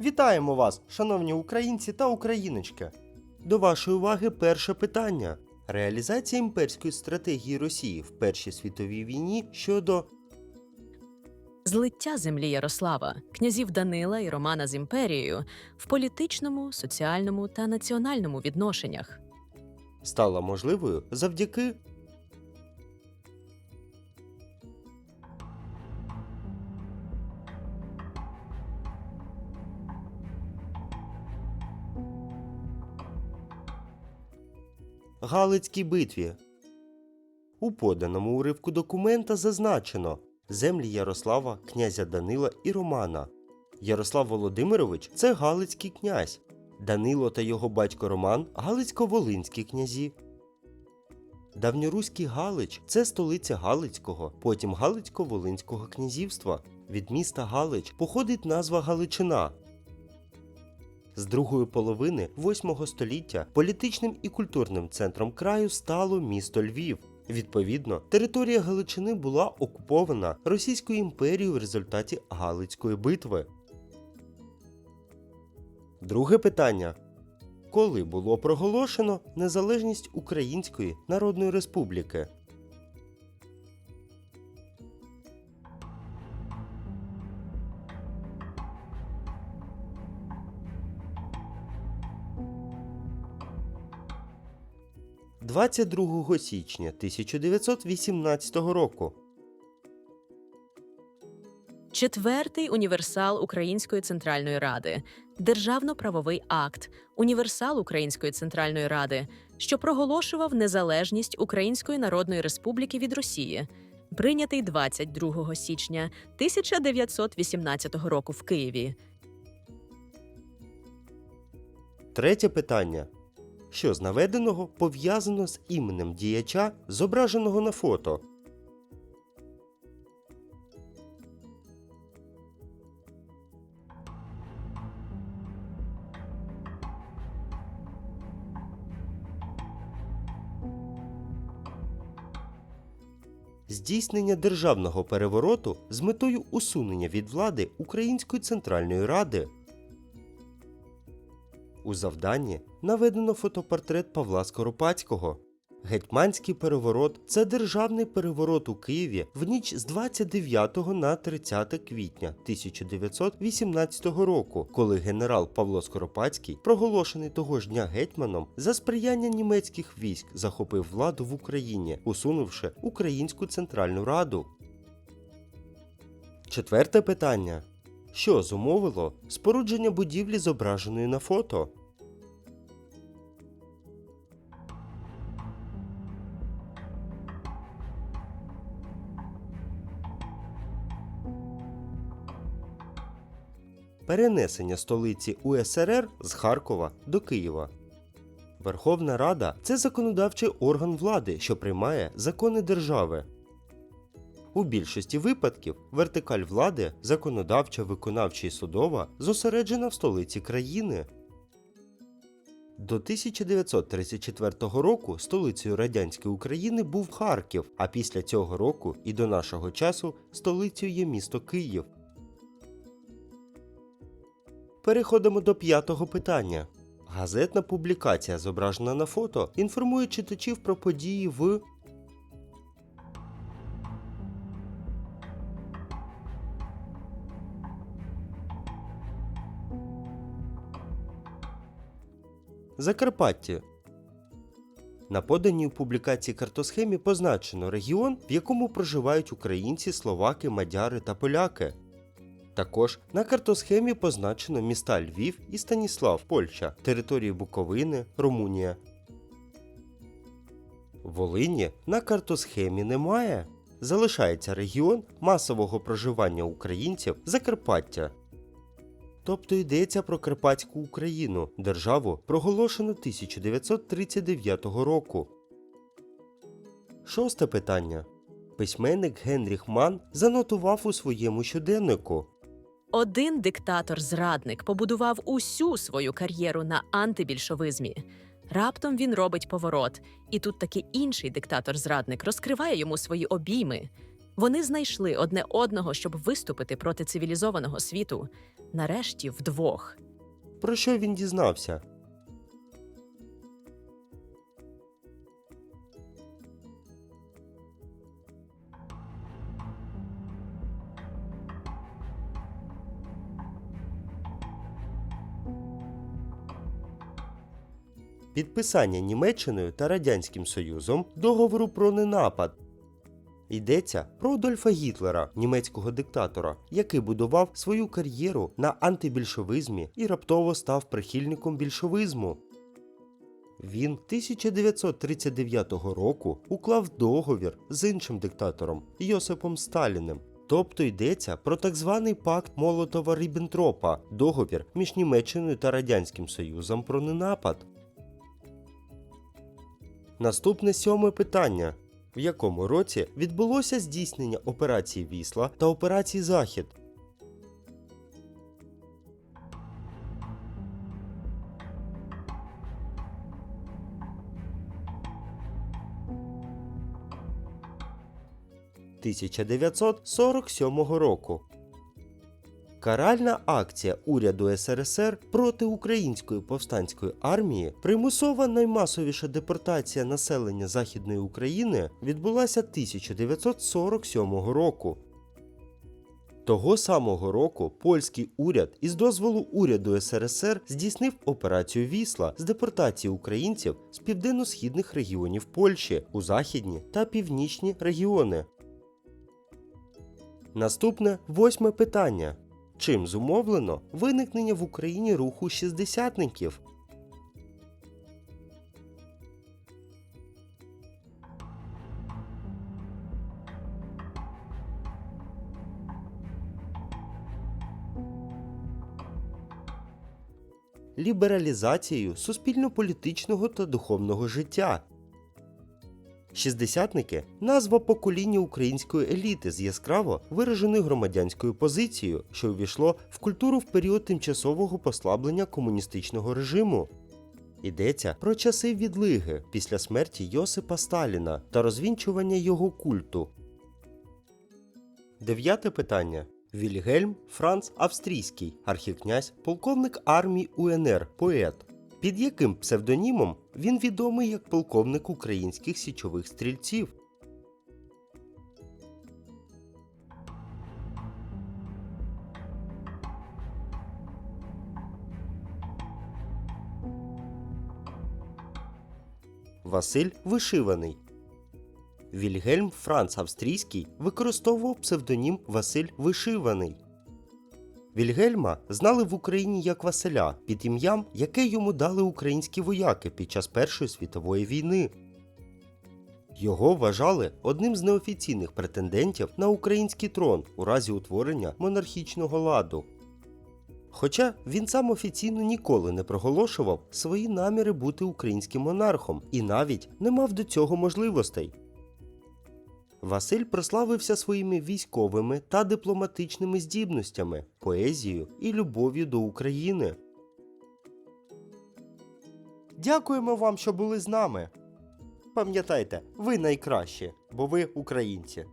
Вітаємо вас, шановні українці та україночки. До вашої уваги перше питання. Реалізація імперської стратегії Росії в Першій світовій війні щодо Злиття землі Ярослава, князів Данила і Романа з імперією в політичному, соціальному та національному відношеннях. стала можливою завдяки Галицькій битві. У поданому уривку документа зазначено землі Ярослава, князя Данила і Романа. Ярослав Володимирович це Галицький князь. Данило та його батько Роман Галицько-Волинські князі. Давньоруський Галич це столиця Галицького, потім Галицько-Волинського князівства. Від міста Галич походить назва Галичина. З другої половини 8 століття політичним і культурним центром краю стало місто Львів. Відповідно, територія Галичини була окупована Російською імперією в результаті Галицької битви. Друге питання. Коли було проголошено незалежність Української Народної Республіки? – 22 січня 1918 року. Четвертий універсал Української центральної ради, державно-правовий акт, універсал Української центральної ради, що проголошував незалежність Української Народної Республіки від Росії, прийнятий 22 січня 1918 року в Києві. Третє питання. Що з наведеного пов'язано з іменем діяча, зображеного на фото? Здійснення державного перевороту з метою усунення від влади Української Центральної Ради у завданні наведено фотопортрет Павла Скоропадського. Гетьманський переворот це державний переворот у Києві в ніч з 29 на 30 квітня 1918 року, коли генерал Павло Скоропадський, проголошений того ж дня гетьманом, за сприяння німецьких військ захопив владу в Україні, усунувши Українську Центральну Раду. Четверте питання. Що зумовило спорудження будівлі, зображеної на фото? Перенесення столиці УСРР з Харкова до Києва. Верховна Рада це законодавчий орган влади, що приймає закони держави. У більшості випадків вертикаль влади, законодавча, виконавча і судова, зосереджена в столиці країни. До 1934 року столицею радянської України був Харків, а після цього року і до нашого часу столицею є місто Київ. Переходимо до п'ятого питання. Газетна публікація, зображена на фото, інформує читачів про події в Закарпатті. На поданій у публікації картосхемі позначено регіон, в якому проживають українці, словаки, мадяри та поляки. Також на картосхемі позначено міста Львів і Станіслав, Польща, території Буковини, Румунія. Волині на картосхемі немає. Залишається регіон масового проживання українців Закарпаття. Тобто йдеться про Карпатську Україну, державу, проголошену 1939 року. Шосте питання. Письменник Генріх Ман занотував у своєму щоденнику. Один диктатор-зрадник побудував усю свою кар'єру на антибільшовизмі. Раптом він робить поворот, і тут таки інший диктатор-зрадник розкриває йому свої обійми. Вони знайшли одне одного, щоб виступити проти цивілізованого світу, нарешті вдвох. Про що він дізнався? Підписання Німеччиною та Радянським Союзом договору про ненапад. Йдеться про Адольфа Гітлера, німецького диктатора, який будував свою кар'єру на антибільшовизмі і раптово став прихильником більшовизму. Він 1939 року уклав договір з іншим диктатором Йосипом Сталіним. Тобто йдеться про так званий пакт Молотова Ріббентропа, договір між Німеччиною та Радянським Союзом про ненапад. Наступне сьоме питання. В якому році відбулося здійснення операції Вісла та операції Захід? «1947 року. Каральна акція уряду СРСР проти української повстанської армії, примусова наймасовіша депортація населення Західної України відбулася 1947 року. Того самого року польський уряд із дозволу уряду СРСР здійснив операцію Вісла з депортації українців з південно-східних регіонів Польщі у західні та північні регіони. Наступне восьме питання. Чим зумовлено виникнення в Україні руху шістдесятників? Лібералізацією суспільно-політичного та духовного життя. Шістдесятники назва покоління української еліти з яскраво вираженою громадянською позицією, що увійшло в культуру в період тимчасового послаблення комуністичного режиму. Йдеться про часи відлиги після смерті Йосипа Сталіна та розвінчування його культу. Дев'яте питання. Вільгельм Франц Австрійський, архікнязь, полковник армії УНР, поет. Під яким псевдонімом він відомий як полковник українських січових стрільців? Василь Вишиваний. Вільгельм Франц Австрійський використовував псевдонім Василь Вишиваний. Вільгельма знали в Україні як Василя під ім'ям, яке йому дали українські вояки під час Першої світової війни. Його вважали одним з неофіційних претендентів на український трон у разі утворення монархічного ладу. Хоча він сам офіційно ніколи не проголошував свої наміри бути українським монархом і навіть не мав до цього можливостей. Василь прославився своїми військовими та дипломатичними здібностями, поезією і любов'ю до України. Дякуємо вам, що були з нами. Пам'ятайте, ви найкращі, бо ви українці.